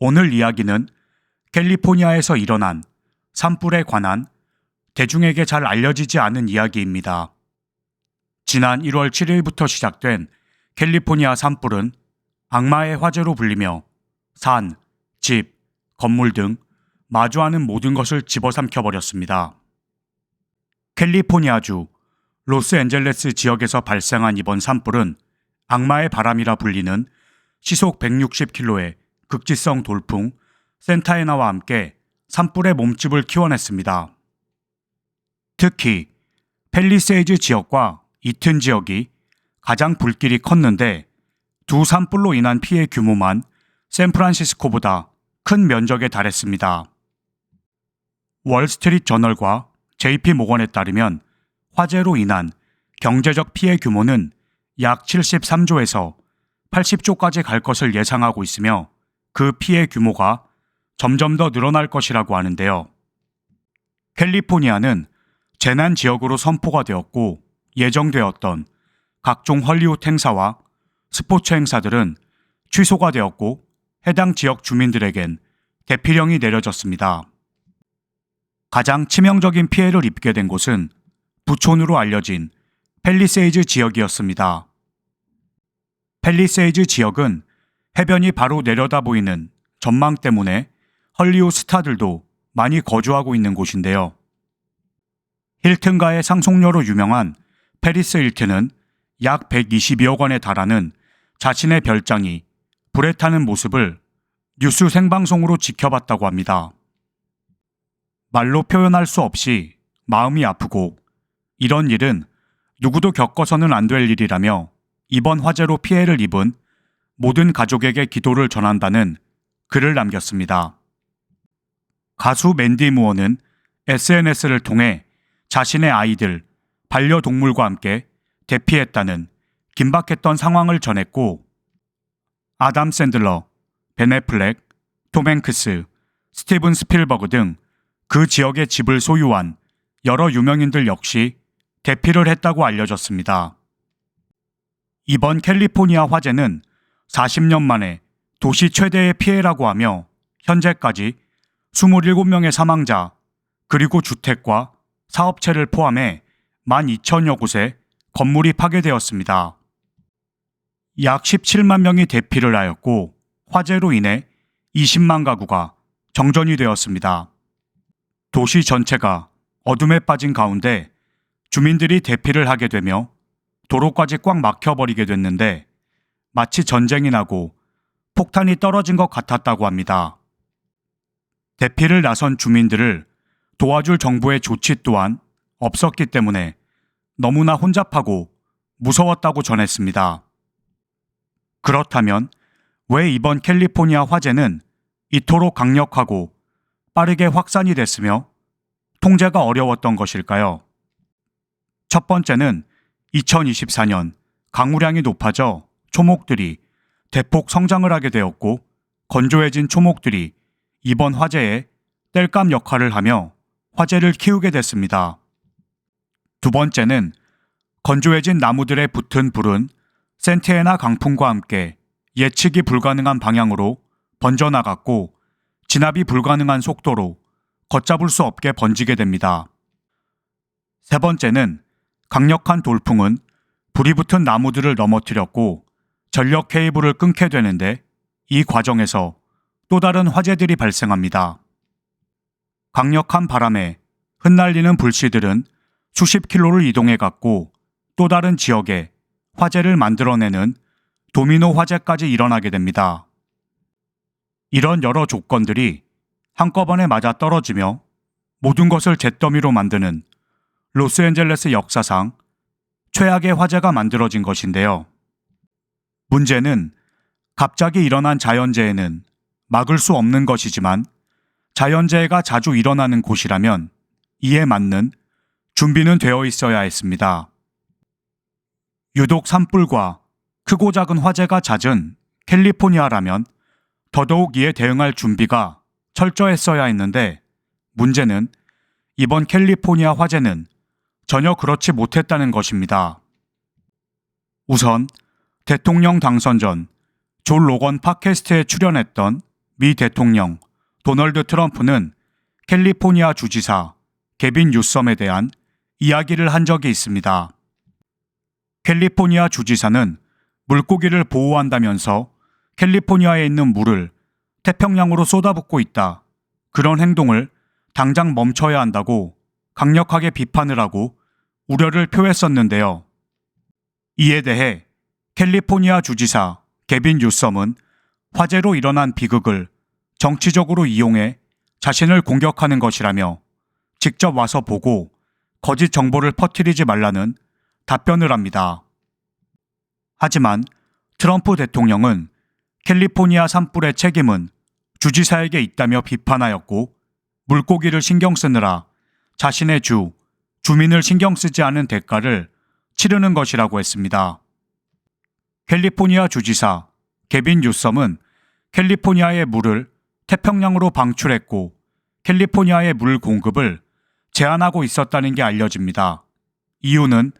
오늘 이야기는 캘리포니아에서 일어난 산불에 관한 대중에게 잘 알려지지 않은 이야기입니다. 지난 1월 7일부터 시작된 캘리포니아 산불은 악마의 화재로 불리며 산, 집, 건물 등 마주하는 모든 것을 집어삼켜 버렸습니다. 캘리포니아주 로스앤젤레스 지역에서 발생한 이번 산불은 악마의 바람이라 불리는 시속 160km의 극지성 돌풍 센타에나와 함께 산불의 몸집을 키워냈습니다. 특히 펠리세이즈 지역과 이튼 지역이 가장 불길이 컸는데 두 산불로 인한 피해 규모만 샌프란시스코보다 큰 면적에 달했습니다. 월스트리트 저널과 JP 모건에 따르면 화재로 인한 경제적 피해 규모는 약 73조에서 80조까지 갈 것을 예상하고 있으며 그 피해 규모가 점점 더 늘어날 것이라고 하는데요. 캘리포니아는 재난 지역으로 선포가 되었고 예정되었던 각종 헐리우드 행사와 스포츠 행사들은 취소가 되었고 해당 지역 주민들에겐 대피령이 내려졌습니다. 가장 치명적인 피해를 입게 된 곳은 부촌으로 알려진 펠리세이즈 지역이었습니다. 펠리세이즈 지역은 해변이 바로 내려다 보이는 전망 때문에 헐리우드 스타들도 많이 거주하고 있는 곳인데요. 힐튼가의 상속녀로 유명한 페리스 힐튼은 약 122억 원에 달하는 자신의 별장이 불에 타는 모습을 뉴스 생방송으로 지켜봤다고 합니다. 말로 표현할 수 없이 마음이 아프고 이런 일은 누구도 겪어서는 안 될 일이라며 이번 화재로 피해를 입은 모든 가족에게 기도를 전한다는 글을 남겼습니다. 가수 맨디 무어는 SNS를 통해 자신의 아이들, 반려동물과 함께 대피했다는 긴박했던 상황을 전했고 아담 샌들러, 베네플렉, 톰 행크스, 스티븐 스필버그 등 그 지역의 집을 소유한 여러 유명인들 역시 대피를 했다고 알려졌습니다. 이번 캘리포니아 화재는 40년 만에 도시 최대의 피해라고 하며 현재까지 27명의 사망자 그리고 주택과 사업체를 포함해 12,000여 곳에 건물이 파괴되었습니다. 약 17만 명이 대피를 하였고 화재로 인해 20만 가구가 정전이 되었습니다. 도시 전체가 어둠에 빠진 가운데 주민들이 대피를 하게 되며 도로까지 꽉 막혀버리게 됐는데 마치 전쟁이 나고 폭탄이 떨어진 것 같았다고 합니다. 대피를 나선 주민들을 도와줄 정부의 조치 또한 없었기 때문에 너무나 혼잡하고 무서웠다고 전했습니다. 그렇다면 왜 이번 캘리포니아 화재는 이토록 강력하고 빠르게 확산이 됐으며 통제가 어려웠던 것일까요? 첫 번째는 2024년 강우량이 높아져 초목들이 대폭 성장을 하게 되었고 건조해진 초목들이 이번 화재에 땔감 역할을 하며 화재를 키우게 됐습니다. 두 번째는 건조해진 나무들에 붙은 불은 센티에나 강풍과 함께 예측이 불가능한 방향으로 번져나갔고 진압이 불가능한 속도로 걷잡을 수 없게 번지게 됩니다. 세 번째는 강력한 돌풍은 불이 붙은 나무들을 넘어뜨렸고 전력 케이블을 끊게 되는데 이 과정에서 또 다른 화재들이 발생합니다. 강력한 바람에 흩날리는 불씨들은 수십 킬로를 이동해 갔고 또 다른 지역에 화재를 만들어내는 도미노 화재까지 일어나게 됩니다. 이런 여러 조건들이 한꺼번에 맞아 떨어지며 모든 것을 잿더미로 만드는 로스앤젤레스 역사상 최악의 화재가 만들어진 것인데요. 문제는 갑자기 일어난 자연재해는 막을 수 없는 것이지만 자연재해가 자주 일어나는 곳이라면 이에 맞는 준비는 되어 있어야 했습니다. 유독 산불과 크고 작은 화재가 잦은 캘리포니아라면 더더욱 이에 대응할 준비가 철저했어야 했는데 문제는 이번 캘리포니아 화재는 전혀 그렇지 못했다는 것입니다. 우선 대통령 당선 전 존 로건 팟캐스트에 출연했던 미 대통령 도널드 트럼프는 캘리포니아 주지사 개빈 뉴섬에 대한 이야기를 한 적이 있습니다. 캘리포니아 주지사는 물고기를 보호한다면서 캘리포니아에 있는 물을 태평양으로 쏟아붓고 있다. 그런 행동을 당장 멈춰야 한다고 강력하게 비판을 하고 우려를 표했었는데요. 이에 대해 캘리포니아 주지사 개빈 뉴섬은 화재로 일어난 비극을 정치적으로 이용해 자신을 공격하는 것이라며 직접 와서 보고 거짓 정보를 퍼뜨리지 말라는 답변을 합니다. 하지만 트럼프 대통령은 캘리포니아 산불의 책임은 주지사에게 있다며 비판하였고 물고기를 신경 쓰느라 자신의 주, 주민을 신경 쓰지 않은 대가를 치르는 것이라고 했습니다. 캘리포니아 주지사 개빈 뉴섬은 캘리포니아의 물을 태평양으로 방출했고 캘리포니아의 물 공급을 제한하고 있었다는 게 알려집니다. 이유는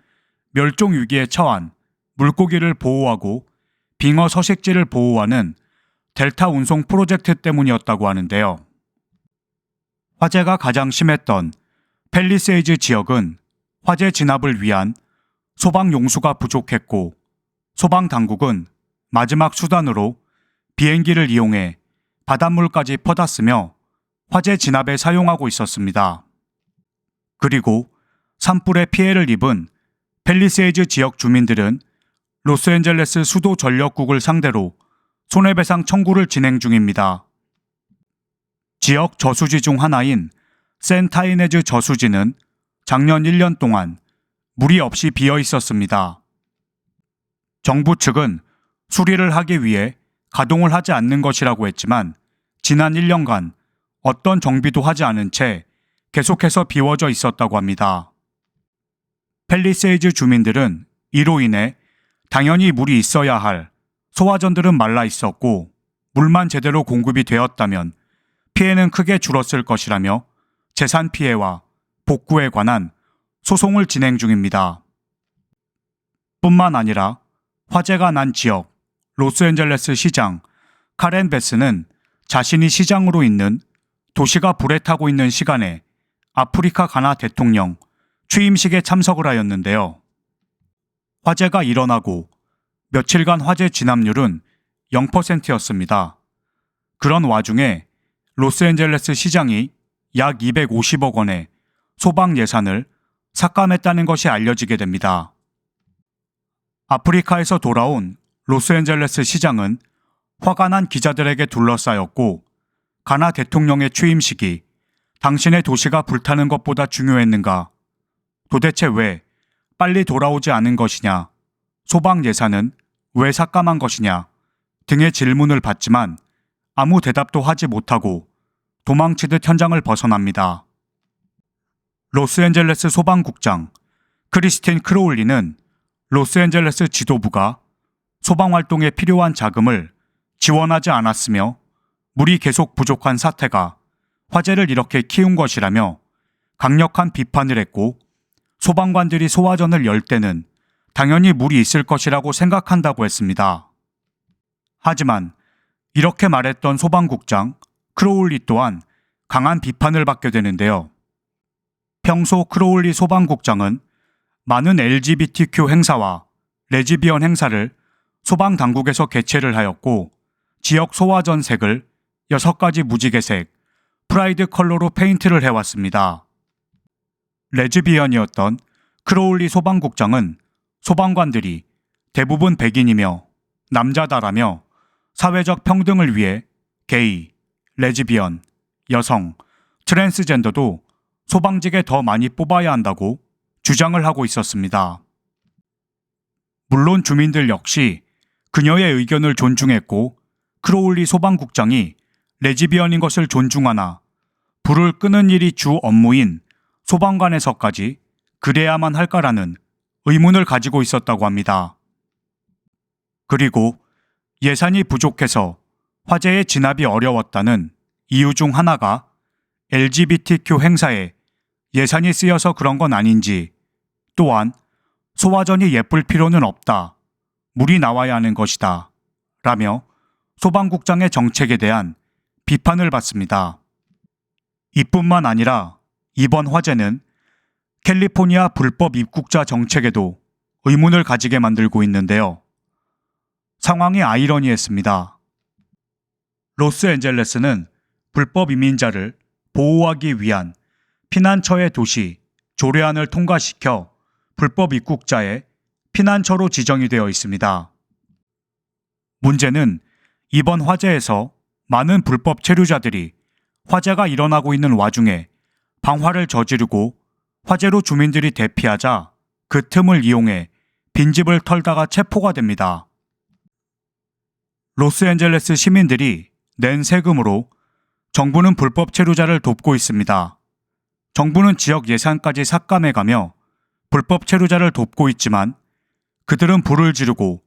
멸종 위기에 처한 물고기를 보호하고 빙어 서식지를 보호하는 델타 운송 프로젝트 때문이었다고 하는데요. 화재가 가장 심했던 펠리세이즈 지역은 화재 진압을 위한 소방 용수가 부족했고 소방 당국은 마지막 수단으로 비행기를 이용해 바닷물까지 퍼das으며 화재 진압에 사용하고 있었습니다. 그리고 산불에 피해를 입은 펠리세이즈 지역 주민들은 로스앤젤레스 수도 전력국을 상대로 손해배상 청구를 진행 중입니다. 지역 저수지 중 하나인 센타이네즈 저수지는 작년 1년 동안 물이 없이 비어 있었습니다. 정부 측은 수리를 하기 위해 가동을 하지 않는 것이라고 했지만 지난 1년간 어떤 정비도 하지 않은 채 계속해서 비워져 있었다고 합니다. 펠리세이즈 주민들은 이로 인해 당연히 물이 있어야 할 소화전들은 말라 있었고 물만 제대로 공급이 되었다면 피해는 크게 줄었을 것이라며 재산 피해와 복구에 관한 소송을 진행 중입니다. 뿐만 아니라 화재가 난 지역 로스앤젤레스 시장 카렌 베스는 자신이 시장으로 있는 도시가 불에 타고 있는 시간에 아프리카 가나 대통령 취임식에 참석을 하였는데요. 화재가 일어나고 며칠간 화재 진압률은 0%였습니다. 그런 와중에 로스앤젤레스 시장이 약 250억 원의 소방 예산을 삭감했다는 것이 알려지게 됩니다. 아프리카에서 돌아온 로스앤젤레스 시장은 화가 난 기자들에게 둘러싸였고 가나 대통령의 취임식이 당신의 도시가 불타는 것보다 중요했는가? 도대체 왜 빨리 돌아오지 않은 것이냐? 소방 예산은 왜 삭감한 것이냐? 등의 질문을 받지만 아무 대답도 하지 못하고 도망치듯 현장을 벗어납니다. 로스앤젤레스 소방국장 크리스틴 크로울리는 로스앤젤레스 지도부가 소방 활동에 필요한 자금을 지원하지 않았으며 물이 계속 부족한 사태가 화재를 이렇게 키운 것이라며 강력한 비판을 했고 소방관들이 소화전을 열 때는 당연히 물이 있을 것이라고 생각한다고 했습니다. 하지만 이렇게 말했던 소방국장 크로울리 또한 강한 비판을 받게 되는데요. 평소 크로울리 소방국장은 많은 LGBTQ 행사와 레즈비언 행사를 소방 당국에서 개최를 하였고 지역 소화전 색을 6가지 무지개색 프라이드 컬러로 페인트를 해왔습니다. 레즈비언이었던 크로울리 소방국장은 소방관들이 대부분 백인이며 남자다라며 사회적 평등을 위해 게이, 레즈비언, 여성, 트랜스젠더도 소방직에 더 많이 뽑아야 한다고 주장을 하고 있었습니다. 물론 주민들 역시 그녀의 의견을 존중했고 크로울리 소방국장이 레즈비언인 것을 존중하나 불을 끄는 일이 주 업무인 소방관에서까지 그래야만 할까라는 의문을 가지고 있었다고 합니다. 그리고 예산이 부족해서 화재의 진압이 어려웠다는 이유 중 하나가 LGBTQ 행사에 예산이 쓰여서 그런 건 아닌지 또한 소화전이 예쁠 필요는 없다. 물이 나와야 하는 것이다. 라며 소방국장의 정책에 대한 비판을 받습니다. 이뿐만 아니라 이번 화재는 캘리포니아 불법 입국자 정책에도 의문을 가지게 만들고 있는데요. 상황이 아이러니했습니다. 로스앤젤레스는 불법 이민자를 보호하기 위한 피난처의 도시 조례안을 통과시켜 불법 입국자의 피난처로 지정이 되어 있습니다. 문제는 이번 화재에서 많은 불법 체류자들이 화재가 일어나고 있는 와중에 방화를 저지르고 화재로 주민들이 대피하자 그 틈을 이용해 빈집을 털다가 체포가 됩니다. 로스앤젤레스 시민들이 낸 세금으로 정부는 불법 체류자를 돕고 있습니다. 정부는 지역 예산까지 삭감해가며 불법 체류자를 돕고 있지만 그들은 불을 지르고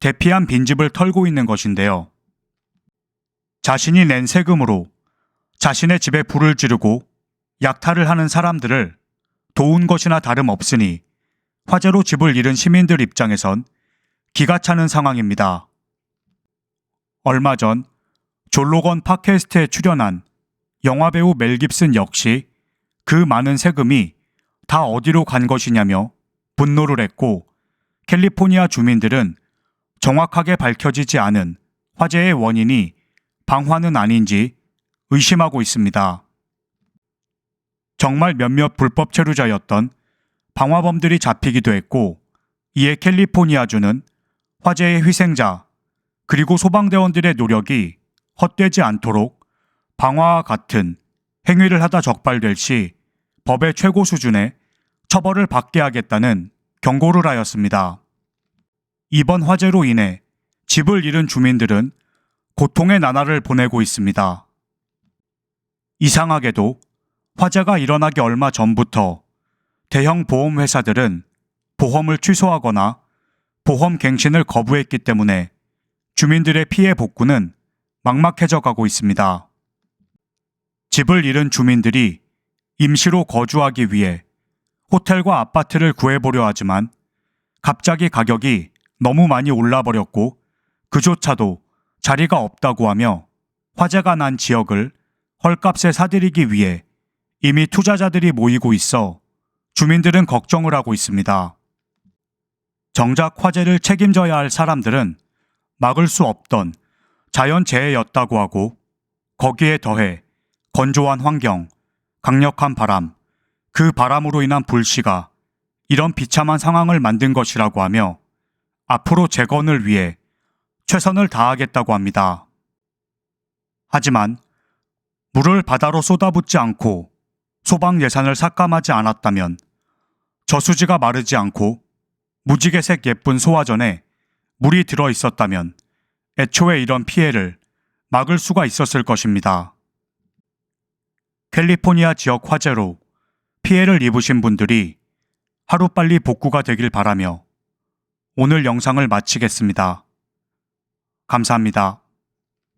대피한 빈집을 털고 있는 것인데요. 자신이 낸 세금으로 자신의 집에 불을 지르고 약탈을 하는 사람들을 도운 것이나 다름없으니 화재로 집을 잃은 시민들 입장에선 기가 차는 상황입니다. 얼마 전 졸로건 팟캐스트에 출연한 영화배우 멜 깁슨 역시 그 많은 세금이 다 어디로 간 것이냐며 분노를 했고 캘리포니아 주민들은 정확하게 밝혀지지 않은 화재의 원인이 방화는 아닌지 의심하고 있습니다. 정말 몇몇 불법 체류자였던 방화범들이 잡히기도 했고 이에 캘리포니아주는 화재의 희생자 그리고 소방대원들의 노력이 헛되지 않도록 방화와 같은 행위를 하다 적발될 시 법의 최고 수준의 처벌을 받게 하겠다는 경고를 하였습니다. 이번 화재로 인해 집을 잃은 주민들은 고통의 나날을 보내고 있습니다. 이상하게도 화재가 일어나기 얼마 전부터 대형 보험 회사들은 보험을 취소하거나 보험 갱신을 거부했기 때문에 주민들의 피해 복구는 막막해져 가고 있습니다. 집을 잃은 주민들이 임시로 거주하기 위해 호텔과 아파트를 구해보려 하지만 갑자기 가격이 너무 많이 올라버렸고 그조차도 자리가 없다고 하며 화재가 난 지역을 헐값에 사들이기 위해 이미 투자자들이 모이고 있어 주민들은 걱정을 하고 있습니다. 정작 화재를 책임져야 할 사람들은 막을 수 없던 자연재해였다고 하고 거기에 더해 건조한 환경, 강력한 바람, 그 바람으로 인한 불씨가 이런 비참한 상황을 만든 것이라고 하며 앞으로 재건을 위해 최선을 다하겠다고 합니다. 하지만 물을 바다로 쏟아붓지 않고 소방 예산을 삭감하지 않았다면 저수지가 마르지 않고 무지개색 예쁜 소화전에 물이 들어 있었다면 애초에 이런 피해를 막을 수가 있었을 것입니다. 캘리포니아 지역 화재로 피해를 입으신 분들이 하루빨리 복구가 되길 바라며 오늘 영상을 마치겠습니다. 감사합니다.